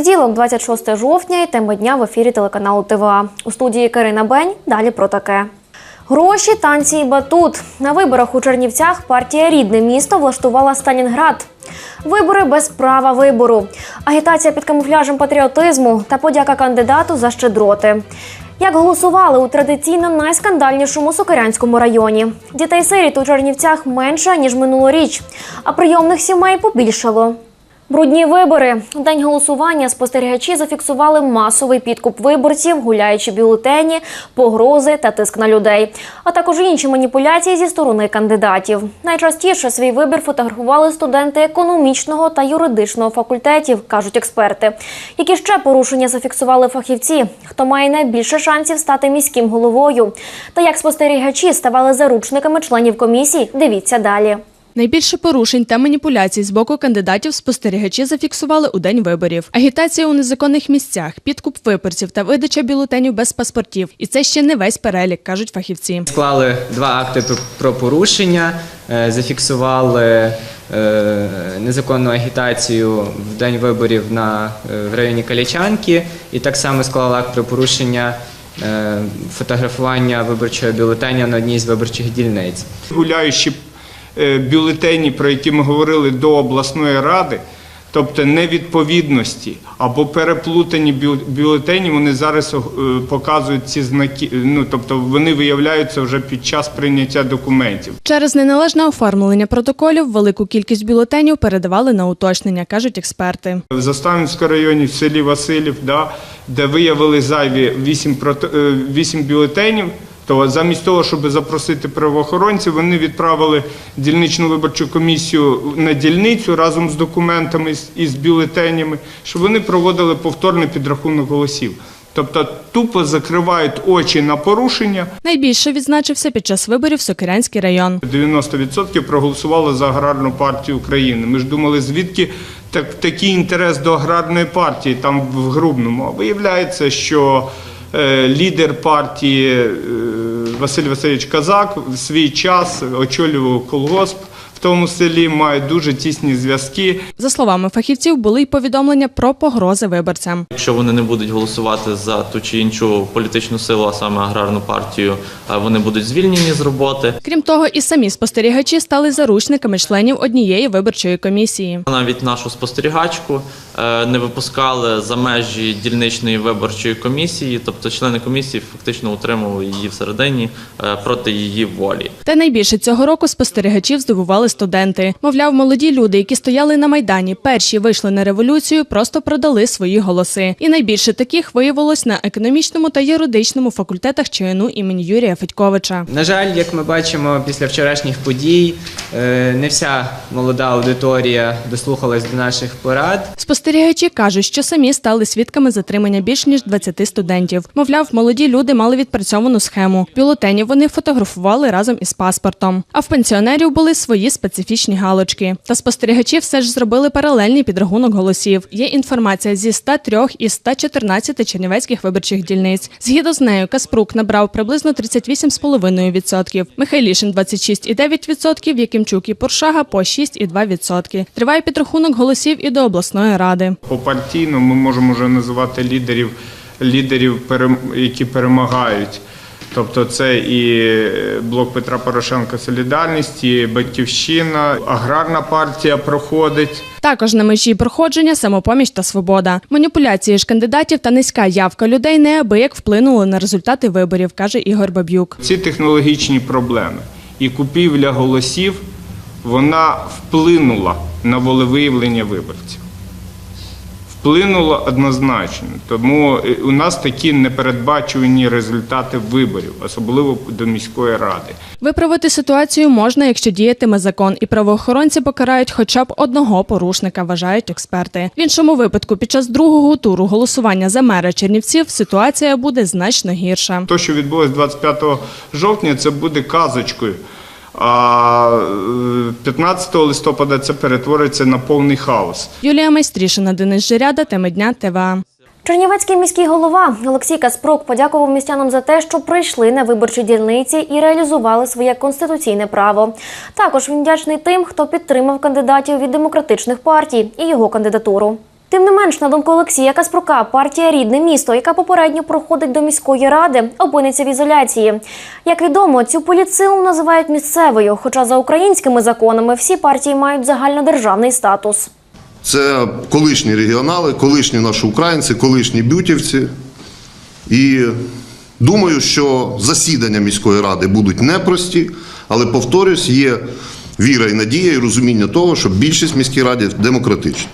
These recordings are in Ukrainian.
Понеділок, 26 жовтня, і тема дня в ефірі телеканалу ТВА. У студії Карина Бень. Далі про таке. Гроші, танці і батут. На виборах у Чернівцях партія Рідне місто влаштувала Сталінград. Вибори без права вибору, агітація під камуфляжем патріотизму та подяка кандидату за щедроти. Як голосували у традиційно найскандальнішому Сокирянському районі. Дітей сиріт у Чернівцях менше ніж минулоріч, а прийомних сімей побільшало. Брудні вибори. День голосування спостерігачі зафіксували масовий підкуп виборців, гуляючи бюлетені, погрози та тиск на людей, а також інші маніпуляції зі сторони кандидатів. Найчастіше свій вибір фотографували студенти економічного та юридичного факультетів, кажуть експерти. Які ще порушення зафіксували фахівці? Хто має найбільше шансів стати міським головою? Та як спостерігачі ставали заручниками членів комісій? Дивіться далі. Найбільше порушень та маніпуляцій з боку кандидатів спостерігачі зафіксували у день виборів. Агітація у незаконних місцях, підкуп виборців та видача бюлетенів без паспортів. І це ще не весь перелік, кажуть фахівці. Склали два акти про- порушення, е, зафіксували е, незаконну агітацію в день виборів на е, в районі Калічанки, і так само склали акт про порушення фотографування виборчого бюлетеня на одній з виборчих дільниць. гуляючі е, бюлетені, про які ми говорили до обласної ради, тобто невідповідності або переплутані бю- бюлетені, вони зараз е, показують ці знаки. Ну тобто вони виявляються вже під час прийняття документів. Через неналежне оформлення протоколів велику кількість бюлетенів передавали на уточнення, кажуть експерти. В Заставницькому районі в селі Василів, да, де виявили зайві 8, прото- е, 8 бюлетенів, то замість того, щоб запросити правоохоронців, вони відправили дільничну виборчу комісію на дільницю разом з документами і з бюлетенями, щоб вони проводили повторний підрахунок голосів. Тобто тупо закривають очі на порушення. Найбільше відзначився під час виборів Сокирянський район. 90% проголосувало за аграрну партію України. Ми ж думали, звідки так, такий інтерес до аграрної партії там в Грубному. А виявляється, що е, лідер партії е, Василь Васильович Казак в свій час очолював колгосп тому селі, має дуже тісні зв'язки. За словами фахівців, були й повідомлення про погрози виборцям. Якщо вони не будуть голосувати за ту чи іншу політичну силу, а саме аграрну партію, вони будуть звільнені з роботи. Крім того, і самі спостерігачі стали заручниками членів однієї виборчої комісії. Навіть нашу спостерігачку е, не випускали за межі дільничної виборчої комісії, тобто члени комісії фактично утримували її всередині е, проти її волі. Та найбільше цього року спостерігачів здивували студенти. Мовляв, молоді люди, які стояли на майдані, перші вийшли на революцію, просто продали свої голоси. І найбільше таких виявилось на економічному та юридичному факультетах ЧНУ імені Юрія Федьковича. На жаль, як ми бачимо після вчорашніх подій, е, не вся молода аудиторія дослухалась до наших порад. Спостерігачі кажуть, що самі стали свідками затримання більш ніж 20 студентів. Мовляв, молоді люди мали відпрацьовану схему. Бюлетені вони фотографували разом із паспортом. А в пенсіонерів були свої специфічні галочки. Та спостерігачі все ж зробили паралельний підрахунок голосів. Є інформація зі 103 із 114 чернівецьких виборчих дільниць. Згідно з нею, Каспрук набрав приблизно 38,5%, Михайлішин 26,9%, Якимчук і Поршага по 6,2%. Триває підрахунок голосів і до обласної ради. Попартійно ми можемо вже називати лідерів, лідерів, які перемагають. Тобто це і блок Петра Порошенка Солідарність, і Батьківщина, аграрна партія проходить. Також на межі проходження самопоміч та свобода. Маніпуляції ж кандидатів та низька явка людей неабияк вплинули на результати виборів, каже Ігор Баб'юк. Ці технологічні проблеми і купівля голосів вона вплинула на волевиявлення виборців. Вплинула однозначно. Тому е, у нас такі непередбачувані результати виборів, особливо до міської ради. Виправити ситуацію можна, якщо діятиме закон, і правоохоронці покарають хоча б одного порушника, вважають експерти. В іншому випадку, під час другого туру голосування за мера Чернівців ситуація буде значно гірша. Те, що відбулось 25 жовтня, це буде казочкою. А е, 15 листопада це перетвориться на повний хаос. Юлія Майстрішина, Денис Жиряда, теми дня ТВА. Чернівецький міський голова Олексій Каспрук подякував містянам за те, що прийшли на виборчі дільниці і реалізували своє конституційне право. Також він вдячний тим, хто підтримав кандидатів від демократичних партій і його кандидатуру. Тим не менш, на думку Олексія Каспрука, партія рідне місто, яка попередньо проходить до міської ради, опиниться в ізоляції. Як відомо, цю політсилу називають місцевою, хоча за українськими законами всі партії мають загальнодержавний статус. Це колишні регіонали, колишні наші українці, колишні бютівці. І думаю, що засідання міської ради будуть непрості, але повторюсь, є віра і надія, і розуміння того, що більшість міській раді демократична.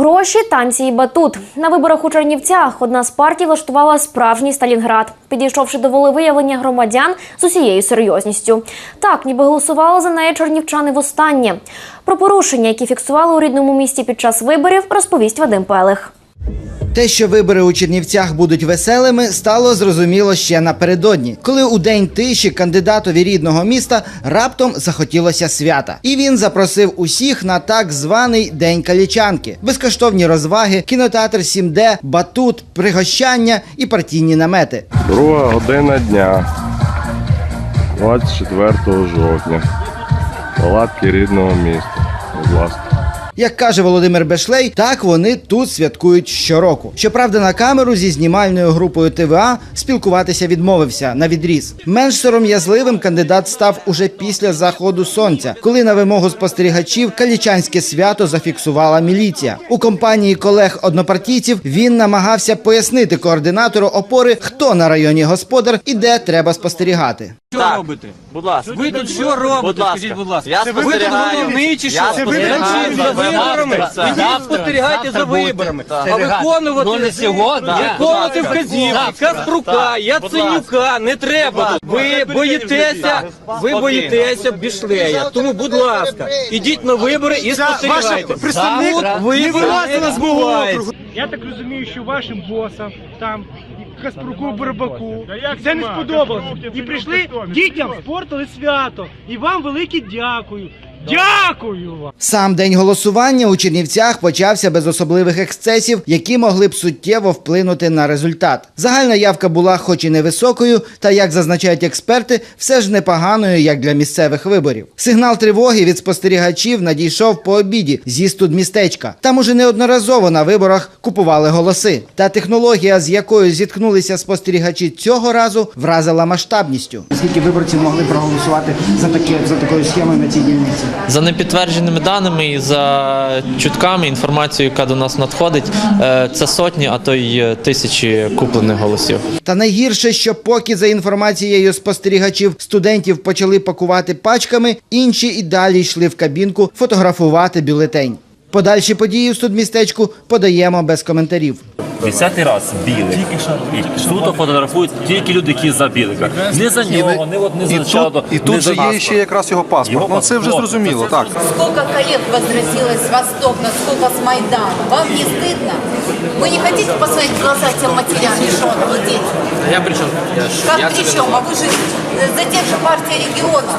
Гроші, танці і батут. На виборах у Чернівцях одна з партій влаштувала справжній Сталінград, підійшовши до волевиявлення громадян з усією серйозністю. Так, ніби голосували за неї чернівчани востаннє. Про порушення, які фіксували у рідному місті під час виборів, розповість Вадим Пелих. Те, що вибори у Чернівцях будуть веселими, стало зрозуміло ще напередодні, коли у день тиші кандидатові рідного міста раптом захотілося свята. І він запросив усіх на так званий День Калічанки, безкоштовні розваги, кінотеатр 7D, батут, пригощання і партійні намети. Друга година дня, 24 жовтня. Палатки рідного міста. Будь ласка. Як каже Володимир Бешлей, так вони тут святкують щороку. Щоправда, на камеру зі знімальною групою ТВА спілкуватися відмовився на відріз. Менш сором'язливим кандидат став уже після заходу сонця, коли на вимогу спостерігачів калічанське свято зафіксувала міліція. У компанії колег-однопартійців він намагався пояснити координатору опори, хто на районі господар і де треба спостерігати. Що робите? Будь ласка. Ви тут що робите? Ласка. Скажіть, будь ласка. Я Це ви тут спостерігаю. головний чи що? Я Це ви спостерігаю тут за за виборами. Ви тут спостерігаєте за виборами. А виконувати Ну, не сьогодні. виконувати вказівки Так. Яценюка не треба. Ви боїтеся, ви боїтеся бішлея. Тому, будь ласка, ідіть на вибори і спостерігайте. Завтра. Ви вилазили з мого округу. Я так розумію, що вашим босам там Каспруку Барбаку це не сподобалося. І прийшли дітям спортили свято. І вам велике дякую. Дякую вам! Сам день голосування у Чернівцях почався без особливих ексцесів, які могли б суттєво вплинути на результат. Загальна явка була, хоч і невисокою, та як зазначають експерти, все ж непоганою, як для місцевих виборів. Сигнал тривоги від спостерігачів надійшов по обіді зі студмістечка. Там уже неодноразово на виборах купували голоси. Та технологія, з якою зіткнулися спостерігачі цього разу, вразила масштабністю. Скільки виборців могли проголосувати за таке за такою схемою на цій дільниці? За непідтвердженими даними і за чутками, інформацією, яка до нас надходить, е, це сотні, а то й е, тисячі куплених голосів. Та найгірше, що поки за інформацією спостерігачів студентів почали пакувати пачками, інші і далі йшли в кабінку фотографувати бюлетень. Подальші події в студмістечку подаємо без коментарів. Десятий раз білик. І суто фотографують тільки люди, які за білика. Не за нього, не, от, не за чадо, І тут не же за є ще якраз його паспорт. Його Ну це вже паспорт. зрозуміло, так. Сколько коллег возвратилось с Востока, сколько с Майдана. Вам не стыдно? Вы не хотите посмотреть в глаза тем матерям лишенным и детям? Я при чому? Как при чем? А вы же э, за тех же партия регионов,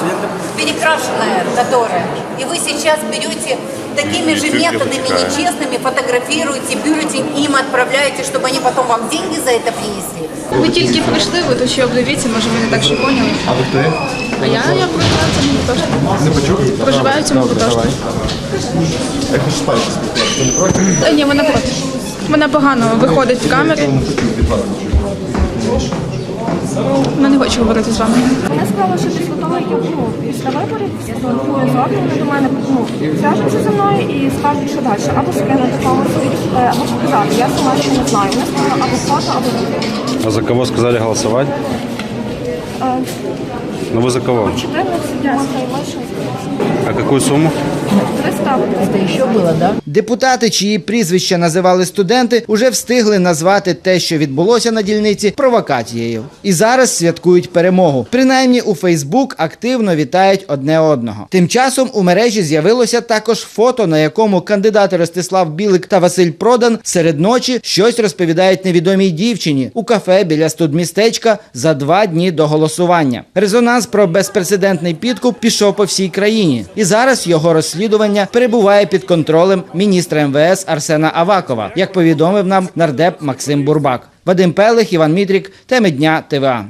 перекрашенная которая. И вы сейчас берете такими же методами нечестными, фотографируете бюллетень, им отправляете, чтобы они потом вам деньги за это принесли. Ви тільки прийшли, ви тут ще обдивіться, може ви не так що поняли. А ви хто? А я, я проживаю в цьому гуртожитку. Не почув? Проживаю в цьому гуртожитку. Як ви спаєте спілкуватися? Не проти? Е, Ні, вона проти. Вона погано виходить в камері. Вона не хочу говорити з вами. Мене сказали, що після того, як я ну, після виборів спілкує з органами до мене ну, зв'яжуться зі мною і скажуть, що далі. Або скинуть голоси, е, або сказати, я сама ще не знаю. Вони сказали або фото, або відео. А за кого сказали голосовать? Е, Ну вы за кого? 14 днів. А какую сумму? 300 Це ще було, да? Депутати, чиї прізвища називали студенти, уже встигли назвати те, що відбулося на дільниці, провокацією. І зараз святкують перемогу. Принаймні у Фейсбук активно вітають одне одного. Тим часом у мережі з'явилося також фото, на якому кандидати Ростислав Білик та Василь Продан серед ночі щось розповідають невідомій дівчині у кафе біля студмістечка за два дні до голосування. Резонанс про безпрецедентний підкуп пішов по всій країні, і зараз його розслідування перебуває під контролем міністра МВС Арсена Авакова, як повідомив нам нардеп Максим Бурбак. Вадим Пелих, Іван Мітрік, теми дня ТВА.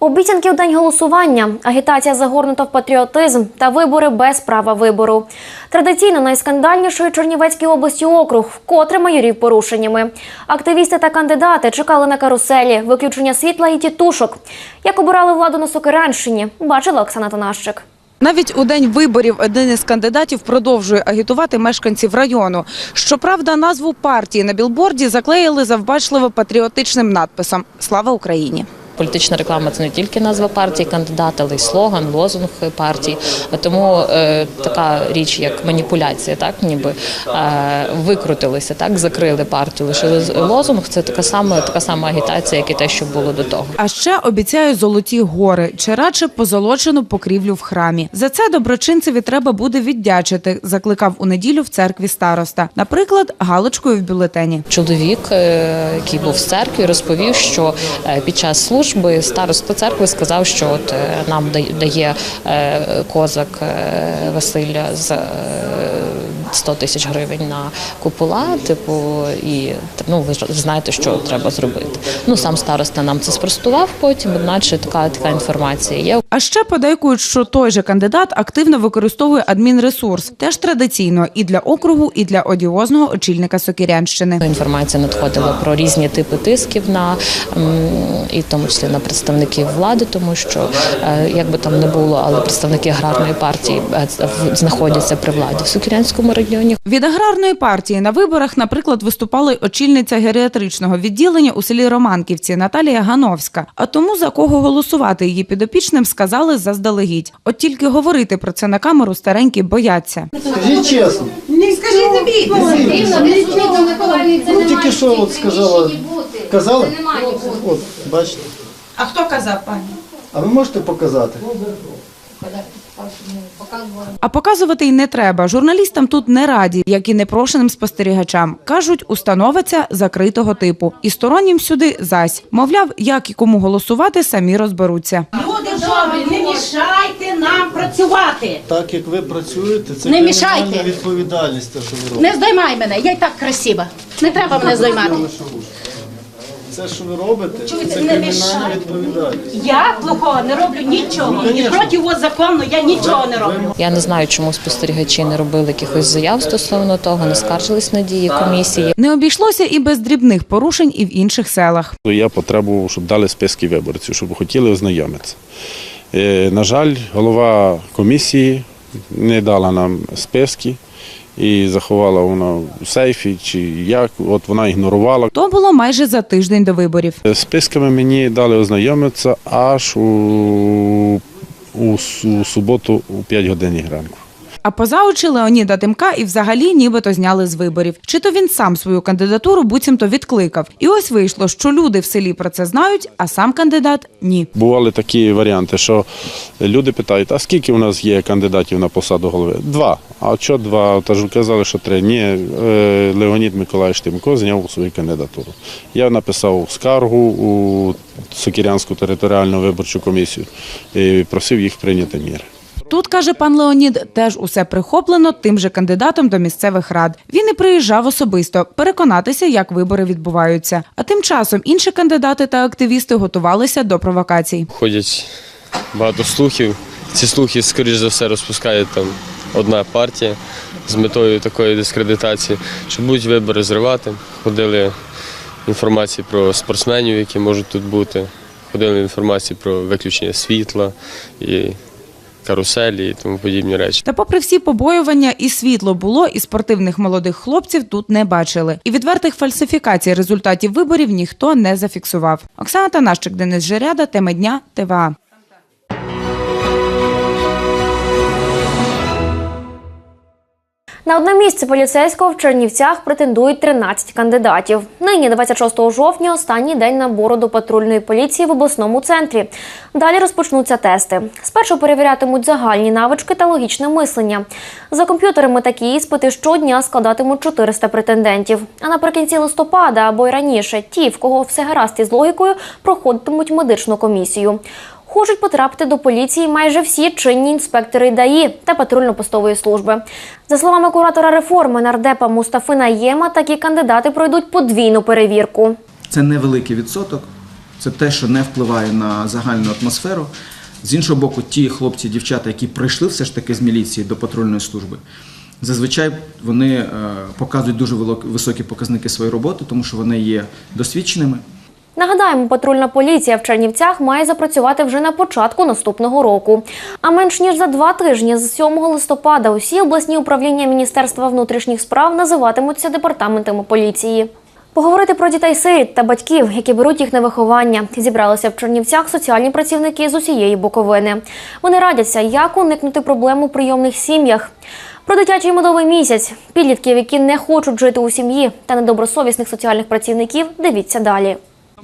Обіцянки у день голосування, агітація загорнута в патріотизм та вибори без права вибору. Традиційно найскандальнішої Чернівецькій області округ, вкотре майорів порушеннями. Активісти та кандидати чекали на каруселі, виключення світла і тітушок. Як обирали владу на Сокирянщині, бачила Оксана Танащик. Навіть у день виборів один із кандидатів продовжує агітувати мешканців району. Щоправда, назву партії на білборді заклеїли завбачливо патріотичним надписом Слава Україні. Політична реклама це не тільки назва партії кандидата, але й слоган, лозунг партії. Тому е, така річ, як маніпуляція, так ніби е, викрутилися, так закрили партію, лишили лозунг. Це така сама така сама агітація, як і те, що було до того. А ще обіцяють золоті гори чи радше позолочену покрівлю в храмі. За це доброчинцеві треба буде віддячити, закликав у неділю в церкві староста. Наприклад, галочкою в бюлетені. Чоловік, е, який був в церкві, розповів, що е, під час служби староста церкви сказав, що от е, нам дає- е, козак е, Василя з 100 тисяч гривень на купола. Типу, і ну ви ж знаєте, що треба зробити. Ну сам староста нам це спростував потім, одначе така така інформація є. А ще подейкують, що той же кандидат активно використовує адмінресурс, теж традиційно і для округу, і для одіозного очільника Сокирянщини. Інформація надходила про різні типи тисків на і в тому числі на представників влади, тому що е, як би там не було, але представники аграрної партії е, знаходяться при владі в Сокирянському регіоні. Від аграрної партії на виборах, наприклад, виступала й очільниця геріатричного відділення у селі Романківці Наталія Гановська. А тому за кого голосувати її підопічним сказали заздалегідь. От тільки говорити про це на камеру старенькі бояться. Скажіть чесно. Не скажіть собі. Ну тільки що от сказала. Казали? От, бачите. А хто казав, пані? А ви можете показати? А показувати й не треба. Журналістам тут не раді, як і непрошеним спостерігачам. Кажуть, установа ця закритого типу. І стороннім сюди зась. Мовляв, як і кому голосувати, самі розберуться. Люди добрі, не мішайте нам працювати. Так як ви працюєте, це Не мішайте. відповідальність, те, що ви Не здоймай мене, я й так красива. Не треба мене здоймати. Це, що ви робите, Чуєте, це не кримінальна мішайте. відповідальність. Я плохого не роблю нічого. Ну, І конечно. проти його закону я нічого не роблю. Я не знаю, чому спостерігачі не робили якихось заяв стосовно того, не скаржились на дії комісії. Не обійшлося і без дрібних порушень і в інших селах. Я потребував, щоб дали списки виборців, щоб хотіли ознайомитися. Е, На жаль, голова комісії не дала нам списки і заховала вона в сейфі, чи як, от вона ігнорувала. То було майже за тиждень до виборів. Е, Списками мені дали ознайомитися аж у, у, у суботу у 5 годині ранку. А поза очі Леоніда Тимка і взагалі нібито зняли з виборів. Чи то він сам свою кандидатуру буцімто відкликав. І ось вийшло, що люди в селі про це знають, а сам кандидат ні. Бували такі варіанти, що люди питають, а скільки у нас є кандидатів на посаду голови? Два. А що два? Та ж казали, що три. Ні, е, Леонід Миколаївич Тимко зняв свою кандидатуру. Я написав скаргу у Сокірянську територіальну виборчу комісію і просив їх прийняти міри. Тут каже пан Леонід, теж усе прихоплено тим же кандидатом до місцевих рад. Він і приїжджав особисто переконатися, як вибори відбуваються. А тим часом інші кандидати та активісти готувалися до провокацій. Ходять багато слухів. Ці слухи, скоріш за все, розпускає там одна партія з метою такої дискредитації, що будуть вибори зривати. Ходили інформації про спортсменів, які можуть тут бути. Ходили інформації про виключення світла і каруселі і тому подібні речі. Та, попри всі побоювання, і світло було, і спортивних молодих хлопців тут не бачили. І відвертих фальсифікацій результатів виборів ніхто не зафіксував. Оксана Танащик, Денис Жеряда, теми дня, ТВА. На одне місце поліцейського в Чернівцях претендують 13 кандидатів. Нині, 26 жовтня, останній день набору до патрульної поліції в обласному центрі. Далі розпочнуться тести. Спершу перевірятимуть загальні навички та логічне мислення. За комп'ютерами такі іспити щодня складатимуть 400 претендентів. А наприкінці листопада або й раніше ті, в кого все гаразд із логікою, проходитимуть медичну комісію. Хочуть потрапити до поліції майже всі чинні інспектори ДАІ та патрульно-постової служби. За словами куратора реформи нардепа Мустафи Наєма, такі кандидати пройдуть подвійну перевірку. Це невеликий відсоток, Це те, що не впливає на загальну атмосферу. З іншого боку, ті хлопці, дівчата, які прийшли все ж таки з міліції до патрульної служби, зазвичай вони е, показують дуже високі показники своєї роботи, тому що вони є досвідченими. Нагадаємо, патрульна поліція в Чернівцях має запрацювати вже на початку наступного року. А менш ніж за два тижні з 7 листопада усі обласні управління Міністерства внутрішніх справ називатимуться департаментами поліції. Поговорити про дітей сиріт та батьків, які беруть їх на виховання, зібралися в Чернівцях соціальні працівники з усієї Буковини. Вони радяться, як уникнути проблем у прийомних сім'ях. Про дитячий медовий місяць, підлітків, які не хочуть жити у сім'ї, та недобросовісних соціальних працівників. Дивіться далі.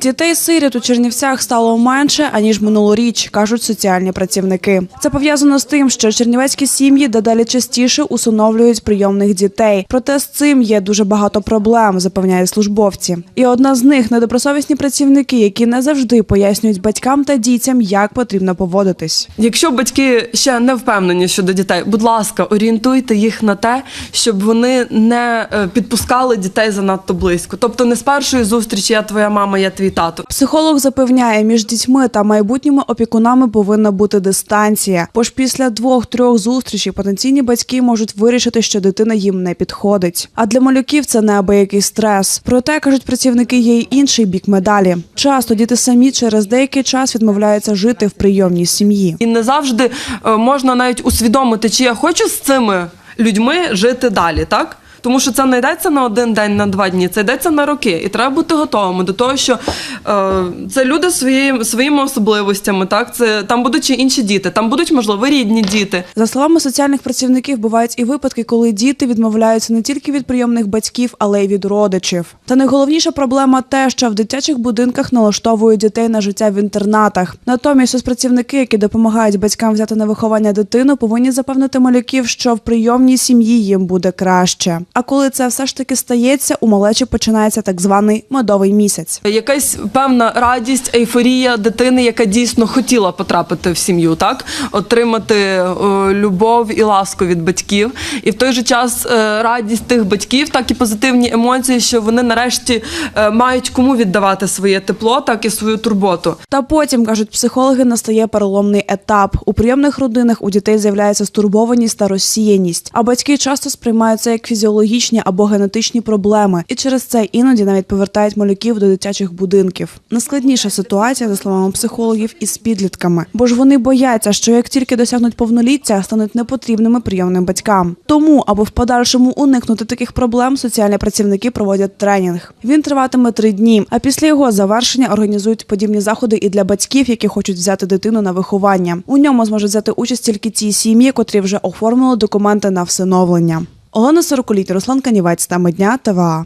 Дітей сиріт у Чернівцях стало менше аніж минулоріч, кажуть соціальні працівники. Це пов'язано з тим, що чернівецькі сім'ї дедалі частіше усиновлюють прийомних дітей. Проте з цим є дуже багато проблем, запевняють службовці. І одна з них недобросовісні працівники, які не завжди пояснюють батькам та дітям, як потрібно поводитись. Якщо батьки ще не впевнені щодо дітей, будь ласка, орієнтуйте їх на те, щоб вони не е, підпускали дітей занадто близько. Тобто не з першої зустрічі я твоя мама, я твій тато. Психолог запевняє, між дітьми та майбутніми опікунами повинна бути дистанція. Бо ж після двох-трьох зустрічей потенційні батьки можуть вирішити, що дитина їм не підходить. А для малюків це неабиякий стрес. Проте кажуть працівники, є й інший бік медалі. Часто діти самі через деякий час відмовляються жити в прийомній сім'ї. І не завжди е, можна навіть усвідомити, чи я хочу з цими людьми жити далі, так? Тому що це не йдеться на один день, на два дні, це йдеться на роки. І треба бути готовими до того, що е, це люди своїми, своїми особливостями, так? Це там будуть ще інші діти, там будуть, можливо, рідні діти. За словами соціальних працівників, бувають і випадки, коли діти відмовляються не тільки від прийомних батьків, але й від родичів. Та найголовніша проблема те, що в дитячих будинках налаштовують дітей на життя в інтернатах. Натомість соцпрацівники, які допомагають батькам взяти на виховання дитину, повинні запевнити малюків, що в прийомній сім'ї їм буде краще. А коли це все ж таки стається, у малечі починається так званий медовий місяць. Якась певна радість, ейфорія дитини, яка дійсно хотіла потрапити в сім'ю, так отримати е, любов і ласку від батьків, і в той же час е, радість тих батьків, так і позитивні емоції, що вони нарешті е, мають кому віддавати своє тепло, так і свою турботу. Та потім кажуть психологи, настає переломний етап. У прийомних родинах у дітей з'являється стурбованість та розсіяність, а батьки часто сприймають це як фізіологічні або генетичні проблеми, і через це іноді навіть повертають малюків до дитячих будинків. Найскладніша ситуація, за словами психологів, із підлітками, бо ж вони бояться, що як тільки досягнуть повноліття, стануть непотрібними прийомним батькам. Тому, аби в подальшому уникнути таких проблем, соціальні працівники проводять тренінг. Він триватиме три дні. А після його завершення організують подібні заходи і для батьків, які хочуть взяти дитину на виховання. У ньому зможуть взяти участь тільки ті сім'ї, котрі вже оформили документи на всиновлення. Олена Сороколіт, Руслан Канівець, теми дня ТВА.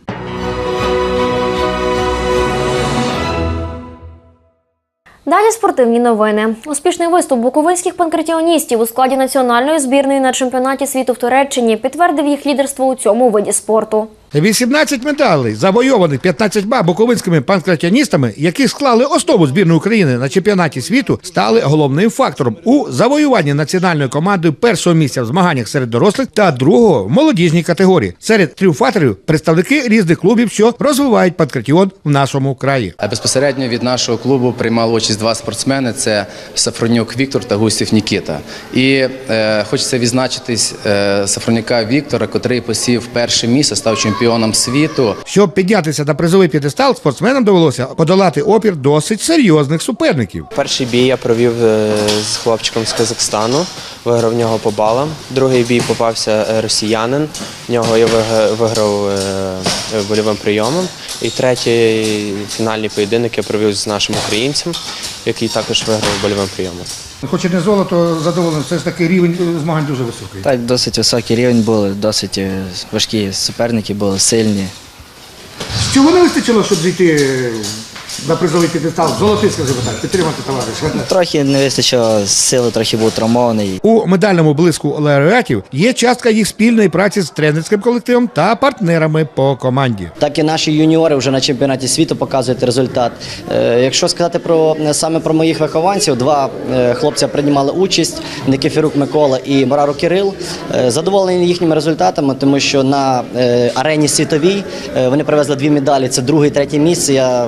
Далі спортивні новини. Успішний виступ буковинських панкратіоністів у складі національної збірної на чемпіонаті світу в Туреччині підтвердив їх лідерство у цьому виді спорту. 18 медалей, завойованих 15 буковинськими панкратіоністами, які склали основу збірної України на чемпіонаті світу, стали головним фактором у завоюванні національною командою першого місця в змаганнях серед дорослих та другого в молодіжній категорії. Серед тріумфаторів представники різних клубів, що розвивають панкратіон в нашому краї. Безпосередньо від нашого клубу приймали участь два спортсмени: це Сафронюк Віктор та Гусів Нікіта. І е, хочеться відзначитись е, Сафронюка Віктора, котрий посів перше місце, став чемпіоном світу. Щоб піднятися на призовий п'єдестал, спортсменам довелося подолати опір досить серйозних суперників. Перший бій я провів е, з хлопчиком з Казахстану, виграв в нього по балам. Другий бій попався е, росіянин, в нього я виграв е, больовим прийомом. І третій фінальний поєдинок я провів з нашим українцем, який також виграв больовим прийомом. Хоч і не золото задоволений, все ж таки рівень е, змагань дуже високий. Так, досить високий рівень були, досить е, важкі суперники були, сильні. Чого не вистачило, щоб зійти на призовий п'єдестал? Золотий, скажімо так, підтримати товариша. Трохи не вистачило сили, трохи був травмований. У медальному блиску лауреатів є частка їх спільної праці з тренерським колективом та партнерами по команді. Так і наші юніори вже на чемпіонаті світу показують результат. Е, Якщо сказати про е, саме про моїх вихованців, два е, хлопця приймали участь: Никифірук Микола і Морару Кирил. Задоволені їхніми результатами, тому що на арені світовій вони привезли дві медалі. Це друге і третє місце. Я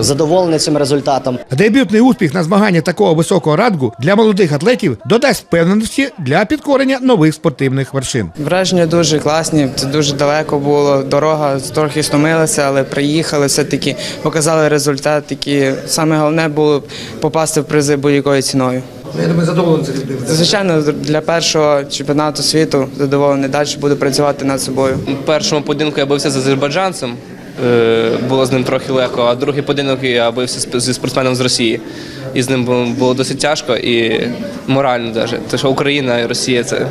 задоволений цим результатом. Дебютний успіх на змаганнях такого високого рангу для молодих атлетів додасть впевненості для підкорення нових спортивних вершин. Враження дуже класні. Це дуже далеко було. Дорога трохи стомилася, але приїхали. Все таки показали результат. Який саме головне було попасти в призи будь-якою ціною. Я думаю, задоволений цим. Звичайно, для першого чемпіонату світу задоволений. Далі буду працювати над собою. В першому поєдинку я бився з азербайджанцем. Е, Було з ним трохи легко, а другий поєдинок я бився зі спортсменом з Росії. І з ним було- досить тяжко і морально навіть. Тому що Україна і Росія це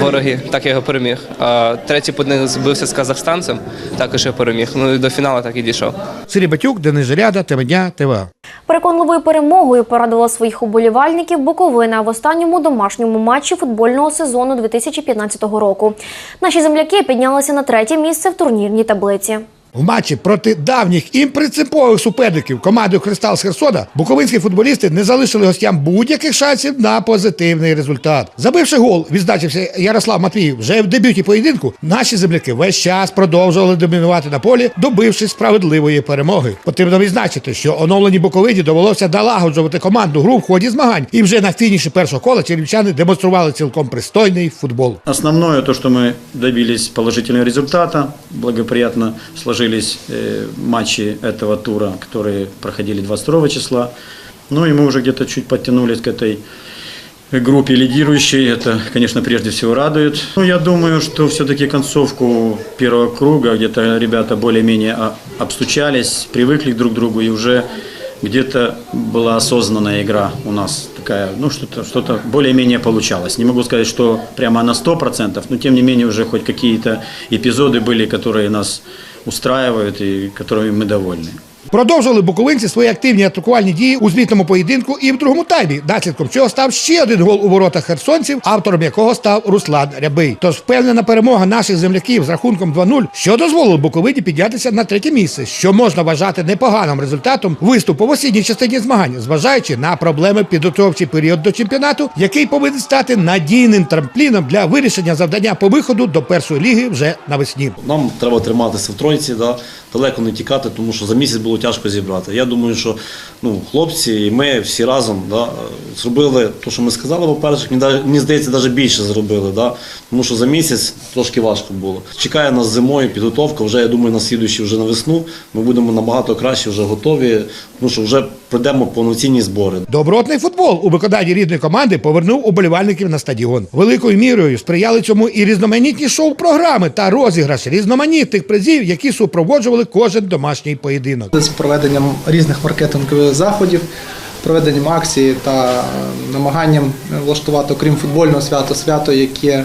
вороги, так я його переміг. А третій поєдинок збився з казахстанцем, також я переміг. Ну і до фіналу так і дійшов. Сергій Батюк, Денис Жаряда, тема дня, ТВА. Переконливою перемогою порадувала своїх уболівальників Буковина в останньому домашньому матчі футбольного сезону 2015 року. Наші земляки піднялися на третє місце в турнірній таблиці. В матчі проти давніх і принципових суперників команди Кристал з Херсона буковинські футболісти не залишили гостям будь-яких шансів на позитивний результат. Забивши гол, відзначився Ярослав Матвіїв вже в дебюті поєдинку. Наші земляки весь час продовжували домінувати на полі, добившись справедливої перемоги. Потрібно відзначити, що оновлені Буковині довелося налагоджувати команду гру в ході змагань, і вже на фініші першого кола чернівчани демонстрували цілком пристойний футбол. Основное то, что мы добились положительного результата, благоприятно сложились э, матчи этого тура, которые проходили 22 числа. Ну и мы уже где-то чуть подтянулись к этой группе лидирующей. Это, конечно, прежде всего радует. Ну, я думаю, что все-таки концовку первого круга, где-то ребята более-менее обстучались, привыкли друг к другу и уже где-то была осознанная игра у нас такая, ну что-то что более-менее получалось. Не могу сказать, что прямо на 100%, но тем не менее уже хоть какие-то эпизоды были, которые нас устраивают и которыми мы довольны. Продовжили буковинці свої активні атакувальні дії у звітному поєдинку і в другому таймі, наслідком чого став ще один гол у воротах херсонців, автором якого став Руслан Рябий. Тож впевнена перемога наших земляків з рахунком 2-0, що дозволило Буковині піднятися на третє місце, що можна вважати непоганим результатом виступу в осінній частині змагань, зважаючи на проблеми підготовчий період до чемпіонату, який повинен стати надійним трампліном для вирішення завдання по виходу до першої ліги вже навесні. Нам треба триматися в тройці, да, далеко не тікати, тому що за місяць було тяжко зібрати. Я думаю, що ну, хлопці і ми всі разом да, зробили те, що ми сказали, по-перше, мені, здається, навіть більше зробили, да, тому що за місяць трошки важко було. Чекає нас зимою підготовка, вже я думаю, на слідуючі вже на весну ми будемо набагато краще вже готові, тому що вже пройдемо повноцінні збори. Добротний футбол у виконанні рідної команди повернув уболівальників на стадіон. Великою мірою сприяли цьому і різноманітні шоу-програми та розіграш різноманітних призів, які супроводжували кожен домашній поєдинок. з проведенням різних маркетингових заходів, проведенням акцій та е, намаганням влаштувати, окрім футбольного свято, свято, яке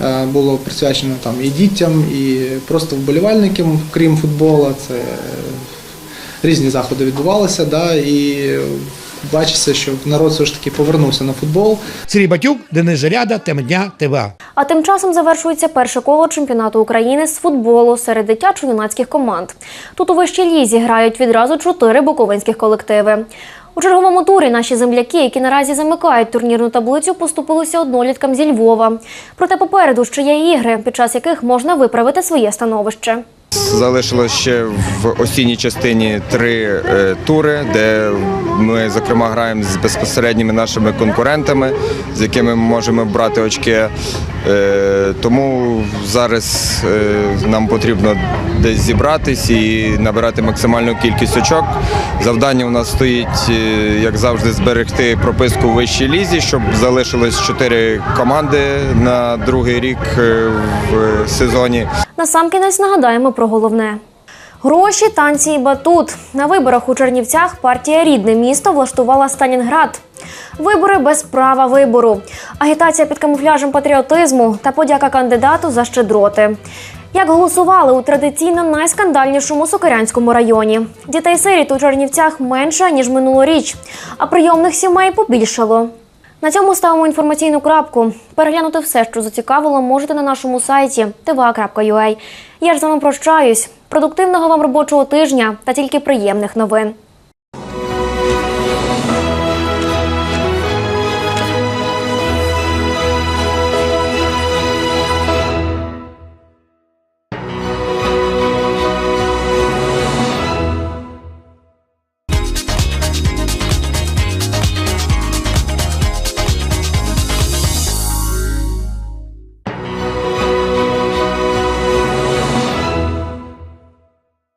е, було присвячено там і дітям, і просто вболівальникам, крім футболу. Це різні заходи відбувалися, да, і бачиться, що народ все ж таки повернувся на футбол. Сергій Батюк, Денис Жаряда, тема дня, ТВА. А тим часом завершується перше коло чемпіонату України з футболу серед дитячо-юнацьких команд. Тут у вищій лізі грають відразу чотири буковинських колективи. У черговому турі наші земляки, які наразі замикають турнірну таблицю, поступилися одноліткам зі Львова. Проте попереду ще є ігри, під час яких можна виправити своє становище. Залишилось ще в осінній частині три е, тури, де ми зокрема граємо з безпосередніми нашими конкурентами, з якими ми можемо брати очки. Е, тому зараз е, нам потрібно десь зібратись і набирати максимальну кількість очок. Завдання у нас стоїть, як завжди, зберегти прописку в вищій лізі, щоб залишилось чотири команди на другий рік в сезоні. Насамкінець нагадаємо про головне. Гроші, танці і батут. На виборах у Чернівцях партія Рідне місто влаштувала Сталінград. Вибори без права вибору, агітація під камуфляжем патріотизму та подяка кандидату за щедроти. Як голосували у традиційно найскандальнішому Сокирянському районі. Дітей сиріт у Чернівцях менше ніж минулоріч, а прийомних сімей побільшало. На цьому ставимо інформаційну крапку. Переглянути все, що зацікавило, можете на нашому сайті tva.ua. Я ж з вами прощаюсь. Продуктивного вам робочого тижня та тільки приємних новин.